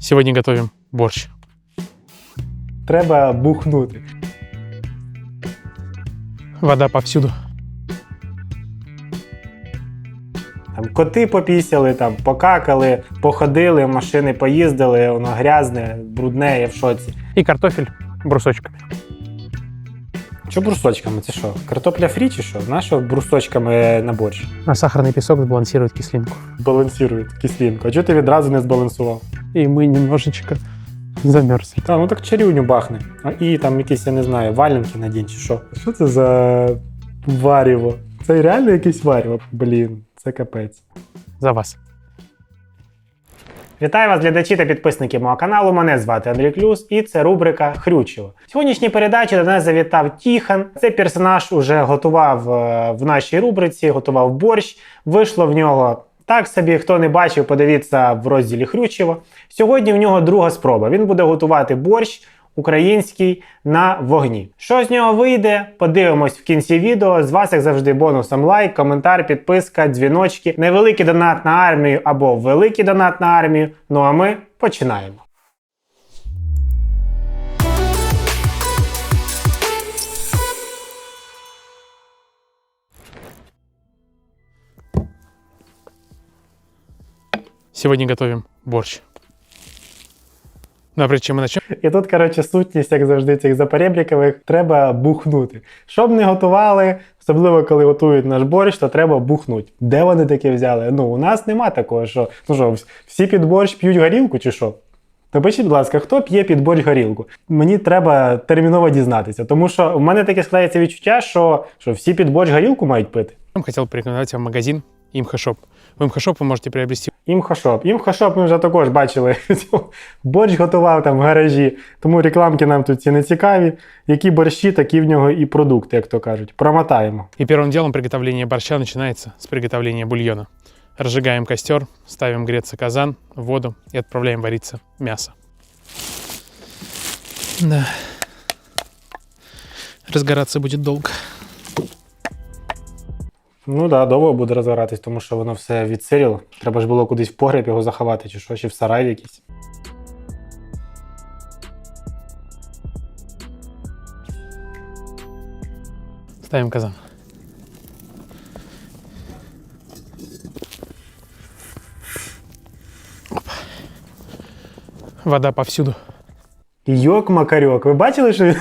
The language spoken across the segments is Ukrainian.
Сегодня готовим борщ. Треба бухнути. Вода повсюду. Там коти попісяли, там покакали, походили, машини поїздили, воно грязне, брудне, я в шоці. И картофель брусочками. Що брусочками? Це що? Картопля фрі чи що? Нащо брусочками на борщ? А сахарный песок сбалансирует кислинку. Балансують кислинку. А чого ти відразу не збалансував? И мы немножечко замерзли. Та, ну так чарівню бахне. А і там якісь, я не знаю, валенки надінь чи що. Що це за варіво? Це реально якесь варіво? Блін, це капець. За вас. Вітаю вас, глядачі та підписники мого каналу. Мене звати Андрій Клюс, і це рубрика Хрючево. В сьогоднішній передачі до нас завітав Тіхан. Цей персонаж уже готував е, в нашій рубриці, готував борщ. Вийшло в нього. Так собі, хто не бачив, подивіться в розділі Хрючево. Сьогодні в нього друга спроба. Він буде готувати борщ український на вогні. Що з нього вийде? Подивимось в кінці відео. З вас, як завжди, бонусом лайк, коментар, підписка, дзвіночки, невеликий донат на армію або великий донат на армію. Ну а ми починаємо. Сегодня готовим борщ. Ну а прежде чем мы начнем, І тут, коротше, сутність, як завжди, цих запорєбрікових, треба бухнути. Щоб не готували, особливо коли готують наш борщ, то треба бухнути. Де вони таке взяли? Ну, у нас нема такого, що ну що, всі під борщ п'ють горілку чи що? Напишіть, будь ласка, хто п'є під борщ горілку? Мені треба терміново дізнатися, тому що в мене таке складається відчуття, що, що всі під борщ горілку мають пити. я хотел порекомендовать вам магазин Имхошоп. В Имхошоп вы можете приобрести Імхошоп. Імхошоп ми вже також бачили. Борщ готував там в гаражі. Тому рекламки нам тут ці не цікаві. Які борщі, такі в нього і продукти, як то кажуть. Промотаємо. И первым делом приготовление борща начинается с приготовления бульона. Разжигаем костер, ставим греться казан, воду и отправляем вариться мясо. Да. Разгораться будет долго. Ну так, да, довго буде розгоратись, тому що воно все відсиріло. Треба ж було кудись в погреб його заховати, чи що, чи в сарай якийсь. Ставим казан. Опа. Вода повсюду. Йок Макарьок, ви бачили, що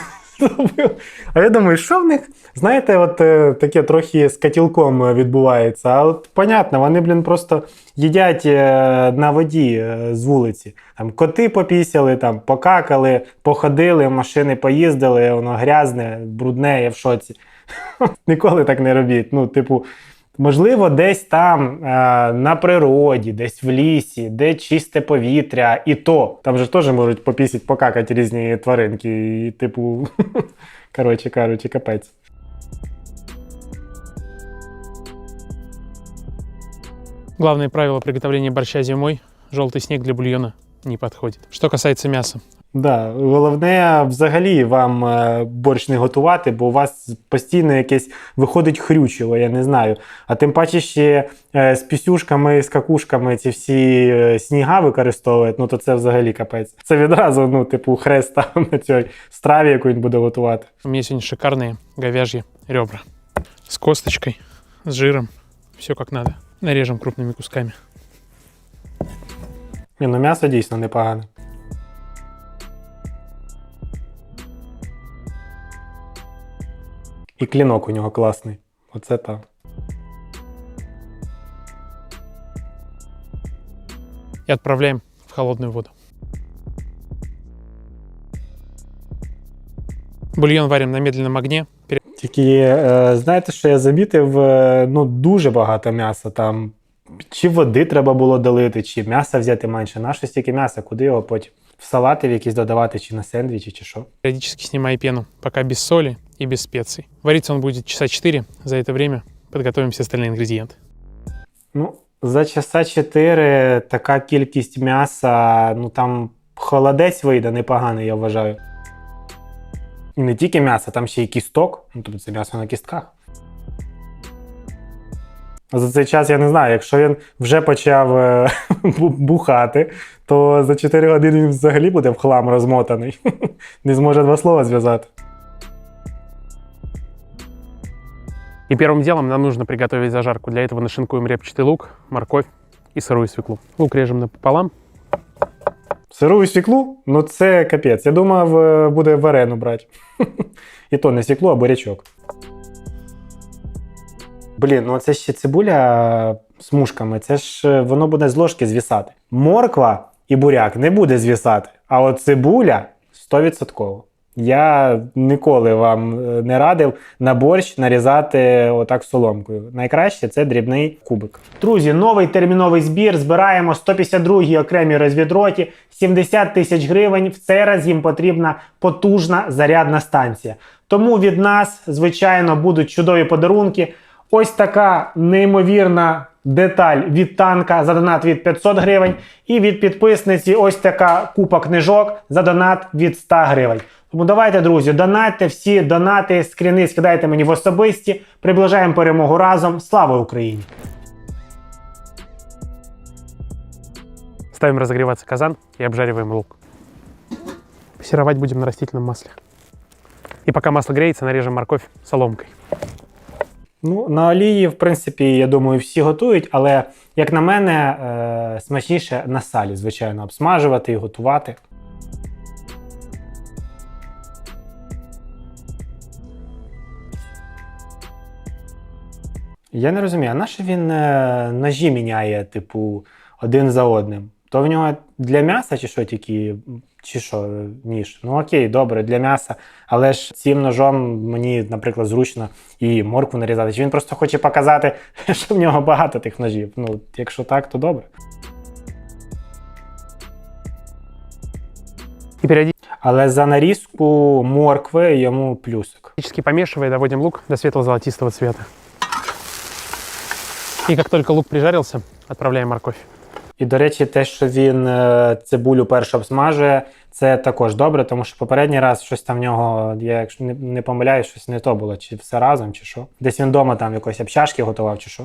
А я думаю, що в них, знаєте, от е, таке трохи з котілком е, відбувається. А от понятно, вони, блін, просто їдять е, на воді з вулиці. Там коти попісяли, там покакали, походили, машини поїздили, воно грязне, брудне, я в шоці. Ніколи так не робіть. Ну, типу, можливо, десь там е, на природі, десь в лісі, де чисте повітря, і то. Там же ж теж можуть попісять, покакати різні тваринки. І, типу, коротше кажучи, капець. Главное правило приготовления борща зимой – желтый снег для бульона не подходит. Что касается мяса. Да, головне взагалі вам е, борщ не готувати, бо у вас постійно якесь виходить хрючево, я не знаю. А тим паче ще е, з пісюшками, з какушками ці всі е, сніга використовують, ну то це взагалі капець. Це відразу, ну, типу, хрест там на цій страві, яку він буде готувати. У меня сегодня шикарные говяжьи ребра. С косточкой, с жиром. Все как надо. Нарежем крупными кусками. Ні, ну м'ясо дійсно непогане. І клінок у нього класний. Оце так. И отправляем в холодную воду. Бульон варим на медленном огне. Пере- Тільки е, знаєте, що я замітив? Е, ну, дуже багато м'яса там. Чи води треба було долити, чи м'яса взяти менше. На що стільки м'яса, куди його потім? В салати в якісь додавати, чи на сендвічі, чи що. Периодически снимая пену, пока без соли и без специй. Вариться он будет часа 4. За это время подготовим все остальные ингредиенты. Ну, за часа 4 така кількість м'яса, ну там холодець вийде непоганий, я вважаю. І не тільки м'ясо, там ще й кісток, ну тобто це м'ясо на кістках. За цей час я не знаю, якщо він вже почав е, бу- бухати, то за 4 години він взагалі буде в хлам розмотаний. Не зможе два слова зв'язати. И первым делом нам нужно приготовить зажарку. Для этого нашинкуем репчатый лук, морковь и сырую свеклу. Лук режем напополам. Сирую свіклу? Ну це капець. Я думав, е, буде варену брати. І то не свіклу, а бурячок. Блін, ну це ще цибуля з мушками. Це ж е, воно буде з ложки звісати. Морква і буряк не буде звісати, а от цибуля 100%. Я ніколи вам е, не радив на борщ нарізати отак соломкою. Найкраще це дрібний кубик. Друзі, новий терміновий збір. Збираємо 152-й окремі розвідроті, 70 тисяч гривень. В цей раз їм потрібна потужна зарядна станція. Тому від нас, звичайно, будуть чудові подарунки. Ось така неймовірна деталь від танка за донат від 500 гривень. І від підписниці ось така купа книжок за донат від 100 гривень. Тому давайте, друзі, донатьте всі донати, скріни скидайте мені в особисті. Приближаємо перемогу разом. Слава Україні! Ставим разогреваться казан и обжариваем лук. Пассеровать будем на растительном масле. И пока масло греется, нарежем морковь соломкой. Ну, на олії, в принципі, я думаю, всі готують, але, як на мене, е- смачніше на салі, звичайно, обсмажувати і готувати. Я не розумію, а на він е, ножі міняє, типу, один за одним? То в нього для м'яса чи що тільки, чи що ніж? Ну окей, добре, для м'яса. Але ж цим ножом мені, наприклад, зручно і моркву нарізати. Чи він просто хоче показати, що в нього багато тих ножів. Ну, якщо так, то добре. И периодически Але за нарізку моркви йому плюсик. помешивая, доводим лук до светло-золотистого цвета. И как только лук прижарился, отправляем морковь. І, до речі, те, що він е, цибулю першу обсмажує, це також добре, тому що попередній раз щось там в нього, я якщо не, помиляюсь, щось не то було, чи все разом, чи що. Десь він вдома там якось обчашки готував, чи що.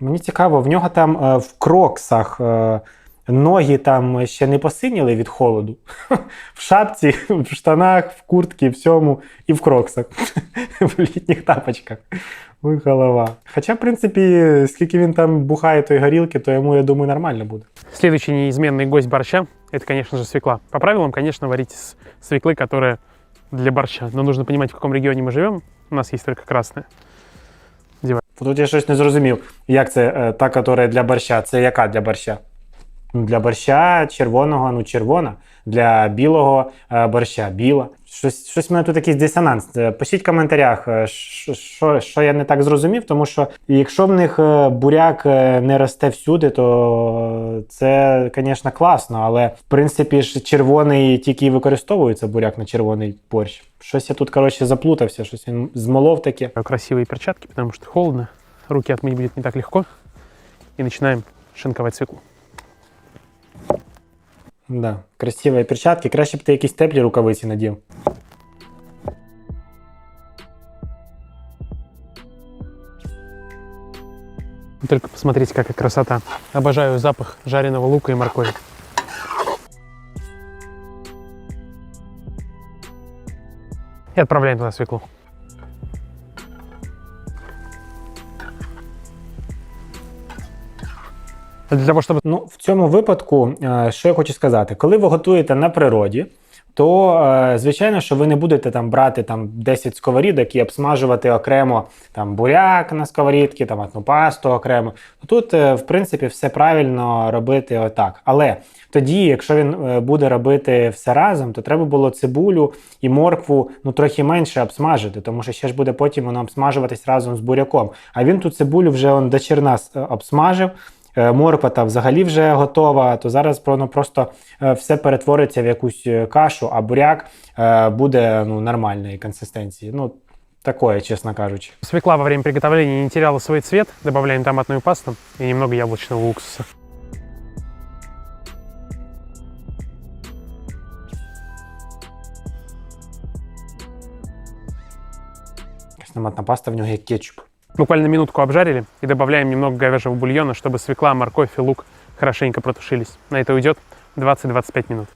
Мені цікаво, в нього там е, в кроксах е, ноги там ще не посиніли від холоду. В шапці, в штанах, в куртці, всьому і в кроксах, в літніх тапочках. Ой, голова. Хоча, в принципі, скільки він там бухає тої горілки, то йому, я думаю, нормально буде. Следующий неизменный гость борща – это, конечно же, свекла. По правилам, конечно, варить из свеклы, которая для борща. Но нужно понимать, в каком регионе мы живем. У нас есть только красная. Тут я щось не зрозумів. Як це е, та, яка для борща? Це яка для борща? Для борща червоного, ну червона, для білого е, борща біла. Щось, щось мене тут якийсь дисонанс. Е, Пишіть в коментарях, е, що, що, що я не так зрозумів, тому що якщо в них буряк не росте всюди, то це, звісно, класно, але в принципі ж червоний тільки і використовується буряк на червоний борщ. Щось я тут, коротше, заплутався, щось він змолов таке. Красивые перчатки, потому что холодно. Руки отмыть будет не так легко. И начинаем шинковать свеклу. Да, красиві перчатки. Краще б ти якісь теплі рукавиці надів. Только посмотрите, какая красота. Обожаю запах жареного лука и моркови. И отправляем туда свеклу. Для чтобы Ну, в цьому випадку, е, що я хочу сказати, коли ви готуєте на природі, то е, звичайно, що ви не будете там брати там 10 сковорідок і обсмажувати окремо там буряк на сковорідці, томатну пасту окремо. Тут, е, в принципі, все правильно робити отак. Але тоді, якщо він буде робити все разом, то треба було цибулю і моркву ну трохи менше обсмажити, тому що ще ж буде потім воно обсмажуватись разом з буряком. А він ту цибулю вже он до черна обсмажив. Е, Морква та взагалі вже готова, то зараз воно просто е, все перетвориться в якусь е, кашу, а буряк буде ну, нормальної консистенції. Ну, такое, чесно кажучи. свекла во время приготовления не теряла свой цвет, добавляем томатную пасту и немного яблочного уксуса. Томатна паста в нього як кетчуп. Буквально минутку обжарили и добавляем немного говяжьего бульона, чтобы свекла, морковь и лук хорошенько протушились. На это уйдет 20-25 минут.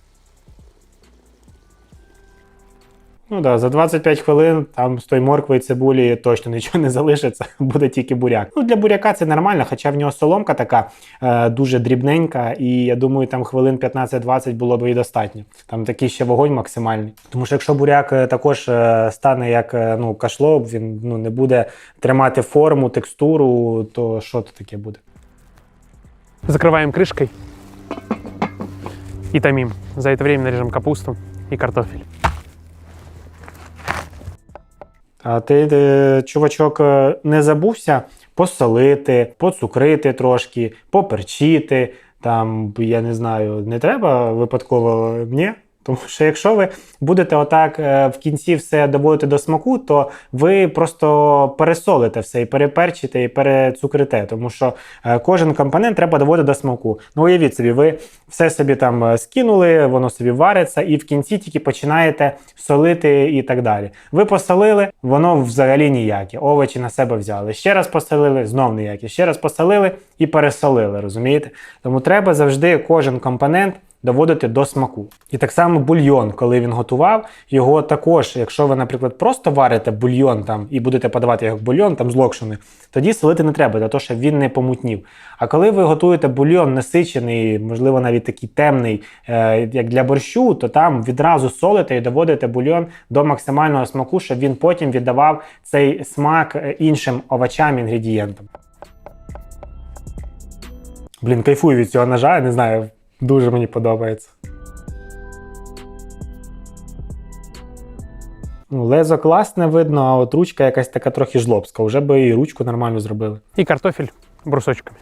Ну да, за 25 хвилин там з той моркви і цибулі точно нічого не залишиться, буде тільки буряк. Ну для буряка це нормально, хоча в нього соломка така е, дуже дрібненька, і я думаю, там хвилин 15-20 було б і достатньо. Там такий ще вогонь максимальний. Тому що якщо буряк е, також е, стане як е, ну, кашло, він ну, не буде тримати форму, текстуру, то що то таке буде? Закрываем крышкой и томим. За это время нарежем капусту и картофель. Ти, е, чувачок, е, не забувся посолити, поцукрити трошки, поперчити. Там, я не знаю, не треба випадково ні. Тому що якщо ви будете отак е, в кінці все доводити до смаку, то ви просто пересолите все і переперчите, і перецукрите. Тому що е, кожен компонент треба доводити до смаку. Ну, уявіть собі, ви все собі там е, скинули, воно собі вариться, і в кінці тільки починаєте солити і так далі. Ви посолили, воно взагалі ніяке. Овочі на себе взяли. Ще раз посолили, знов ніяке. Ще раз посолили і пересолили, розумієте? Тому треба завжди кожен компонент доводити до смаку. І так само бульйон, коли він готував, його також, якщо ви, наприклад, просто варите бульйон там і будете подавати як бульйон там з локшини, тоді солити не треба, для того, щоб він не помутнів. А коли ви готуєте бульйон насичений, можливо, навіть такий темний, е, як для борщу, то там відразу солите і доводите бульйон до максимального смаку, щоб він потім віддавав цей смак е, іншим овочам, інгредієнтам. Блін, кайфую від цього ножа, я не знаю, дуже мені подобається. Ну, лезо класне видно, а от ручка якась така трохи жлобська. Вже би і ручку нормально зробили. І картофель брусочками.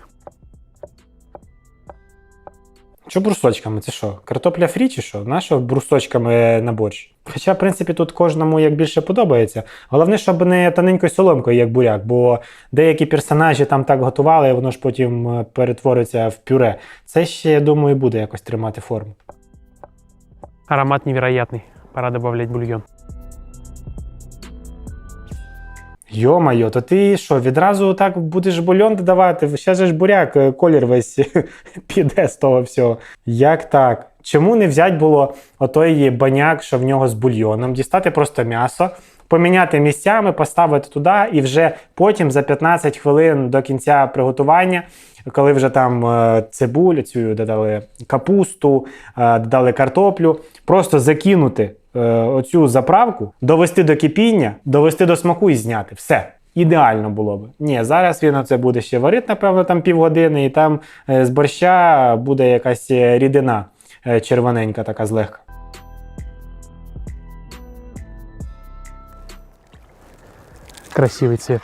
Що брусочками? Це що? Картопля фрі чи що? Нащо брусочками на борщ? Хоча, в принципі, тут кожному як більше подобається. Головне, щоб не тоненькою соломкою, як буряк, бо деякі персонажі там так готували, і воно ж потім е, перетвориться в пюре. Це ще, я думаю, буде якось тримати форму. Аромат невероятний. Пора добавлять бульон. Йо-майо, то ти що, відразу так будеш бульон додавати? Ще ж буряк, е, колір весь піде з того всього. Як так? Чому не взяти було отой баняк, що в нього з бульйоном, дістати просто м'ясо, поміняти місцями, поставити туди і вже потім за 15 хвилин до кінця приготування, коли вже там е, цибулю, цю додали капусту, е, додали картоплю, просто закинути е, оцю заправку, довести до кипіння, довести до смаку і зняти. Все. Ідеально було б. Ні, зараз він це буде ще варити, напевно, там півгодини, і там е, з борща буде якась е, рідина е, червоненька, така злегка. Красивый цвет.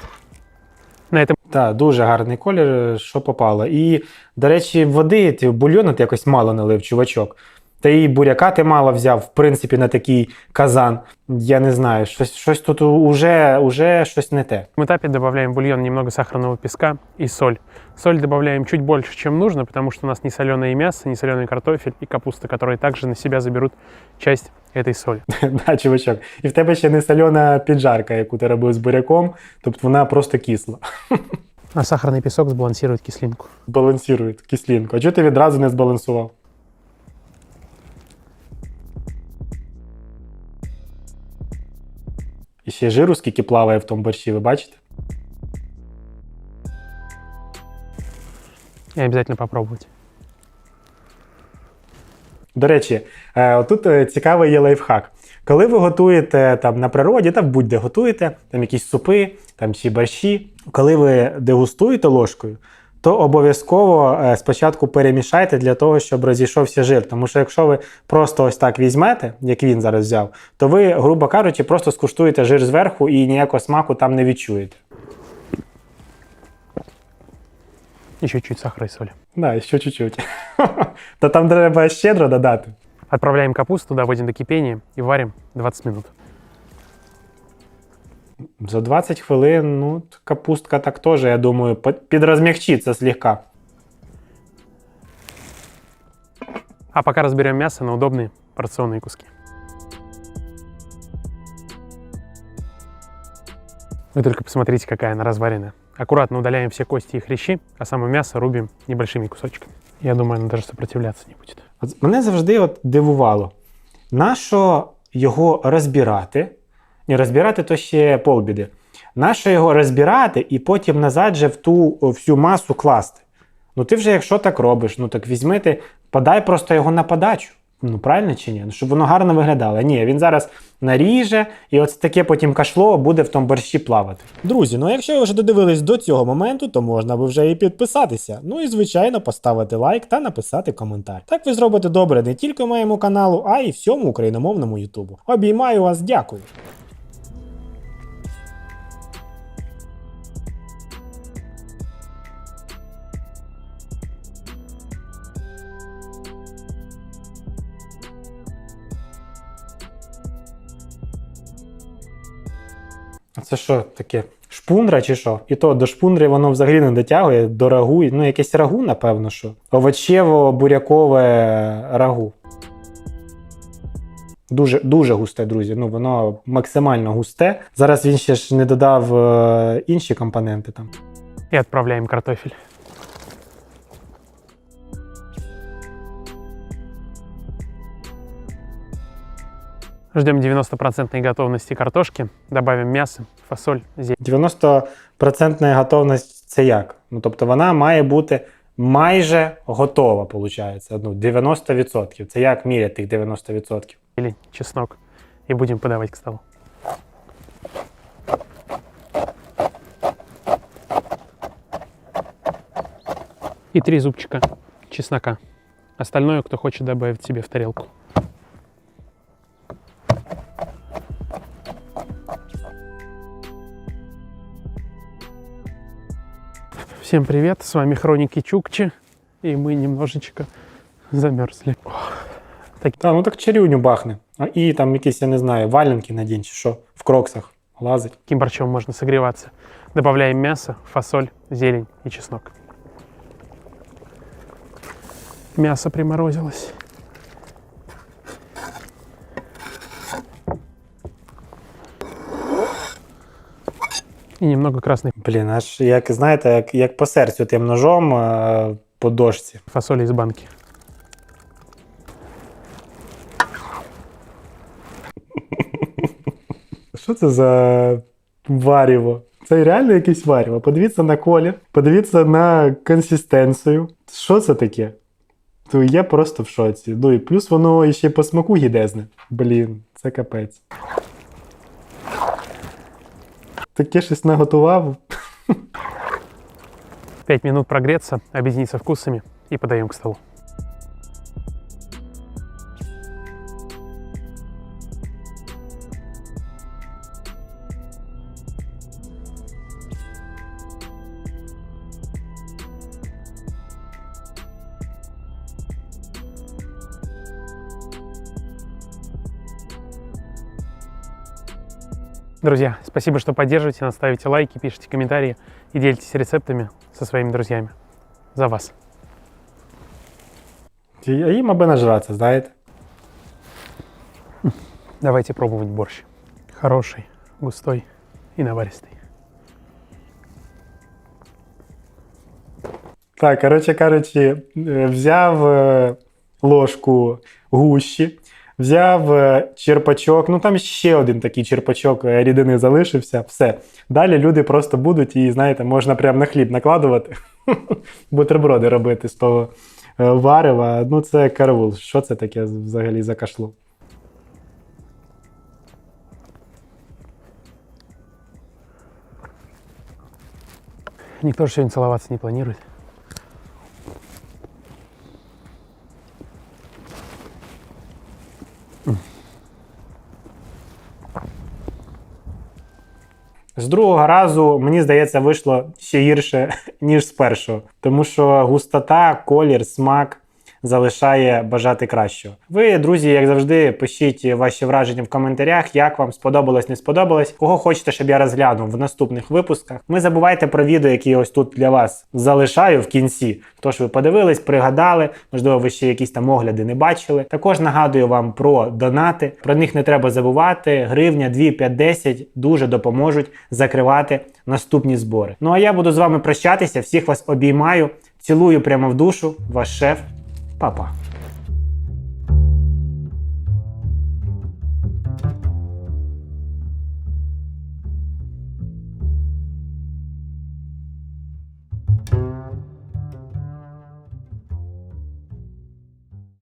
На этом Так, дуже гарний колір, що попало. І, до речі, води бульйону ти якось мало налив, чувачок. Та і буряка ти мало взяв, в принципі, на такий казан. Я не знаю, щось, щось тут уже, уже щось не те. этапе добавляем в бульон немного сахарного песка и соль. Соль добавляем чуть больше, чем нужно, потому что у нас не соленое мясо, не соленый картофель и капуста, которые также на себя заберут часть этой соли. да, чувачок. І в тебе ще не сольона піджарка, яку ти робив з буряком, тобто вона просто кисла. А сахарный песок сбалансирует кислинку. Балансирує кислинку. А чого ти відразу не збалансував? І ще жиру скільки плаває в тому борщі, ви бачите? И обязательно попробовать. До речі, е, отут е, цікавий є лайфхак. Коли ви готуєте там на природі, та будь-де готуєте, там якісь супи там, чи борщі, коли ви дегустуєте ложкою, то обов'язково е, спочатку перемішайте для того, щоб розійшовся жир. Тому що якщо ви просто ось так візьмете, як він зараз взяв, то ви, грубо кажучи, просто скуштуєте жир зверху і ніякого смаку там не відчуєте. Еще чуть сахара и соли. Да, ще чуть-чуть. Та там треба щедро додати. Отправляем капусту, доводим до кипения и варим 20 минут. За 20 хвилин, ну, т- капустка так теж, я думаю, по- підрозмягчиться слегка. А пока разберем мясо на удобные порционные куски. Вы только посмотрите, какая она разваренная. Аккуратно удаляем все кости и хрящи, а само мясо рубим небольшими кусочками. Я думаю, она даже сопротивляться не будет. От мене завжди от дивувало, нащо його розбирати? ні, розбирати то ще полбіди. Нащо його розбирати і потім назад же в ту всю масу класти? Ну ти вже якщо так робиш, ну так візьми ти, подай просто його на подачу. Ну правильно чи ні? Ну, щоб воно гарно виглядало. Ні, він зараз наріже, і от таке потім кашло буде в тому борщі плавати. Друзі, ну якщо ви вже додивились до цього моменту, то можна би вже і підписатися. Ну і звичайно поставити лайк та написати коментар. Так ви зробите добре не тільки моєму каналу, а й всьому україномовному Ютубу. Обіймаю вас, дякую. А це що таке? Шпундра чи що? І то до шпундри воно взагалі не дотягує до рагу. Ну, якесь рагу, напевно, що. Овочево-бурякове рагу. Дуже, дуже густе, друзі. Ну, воно максимально густе. Зараз він ще ж не додав е, інші компоненти там. І відправляємо картофель. Ждем 90% готовности картошки, добавим мясо, фасоль, зелень. 90% готовність це як? Ну, тобто вона має бути майже готова, виходить. Ну, 90%. Це як міряти тих 90%? зелень, чеснок и будем подавать к столу. И три зубчика чеснока. Остальное, кто хочет добавить себе в тарелку. Всем привет, с вами Хроники Чукчи, и мы немножечко замерзли. Та, ну так чарівню бахне. А, і там якісь, я не знаю, валенки надінь чи що, в кроксах лазить. Таким борщом можно согреваться. Добавляем мясо, фасоль, зелень и чеснок. Мясо приморозилось. И немного красной Блін, аж як знаєте, як, як по серцю тим ножом е, по дошці. фасоли из банки. Що це за варіво? Це реально якесь варіво. Подивіться на колір, подивіться на консистенцію. Що це таке? То я просто в шоці. Ну і плюс воно ще й по смаку гідезне. Блін, це капець. Таке щось наготував. 5 минут прогреться, объединиться вкусами и подаем к столу. Друзья, спасибо, что поддерживаете нас, ставите лайки, пишите комментарии и делитесь рецептами со своими друзьями. За вас. А їм аби нажратися, знаєте? Давайте пробовать борщ. Хороший, густой и наваристый. Так, коротше кажучи, е, взяв е, ложку гущі, взяв е, черпачок, ну там ще один такий черпачок е, рідини залишився, все. Далі люди просто будуть і, знаєте, можна прямо на хліб накладувати, бутерброди робити з того е, варева. Ну, це караул. Що це таке взагалі за кашло? Никто же сегодня целоваться не планирует. З другого разу, мені здається, вийшло ще гірше, ніж з першого. Тому що густота, колір, смак залишає бажати кращого. Ви, друзі, як завжди, пишіть ваші враження в коментарях, як вам сподобалось, не сподобалось, кого хочете, щоб я розглянув в наступних випусках. Не забувайте про відео, які я ось тут для вас залишаю в кінці. Тож ви подивились, пригадали, можливо, ви ще якісь там огляди не бачили. Також нагадую вам про донати. Про них не треба забувати. Гривня, 2, 5, 10 дуже допоможуть закривати наступні збори. Ну а я буду з вами прощатися. Всіх вас обіймаю, цілую прямо в душу. Ваш шеф, Papa.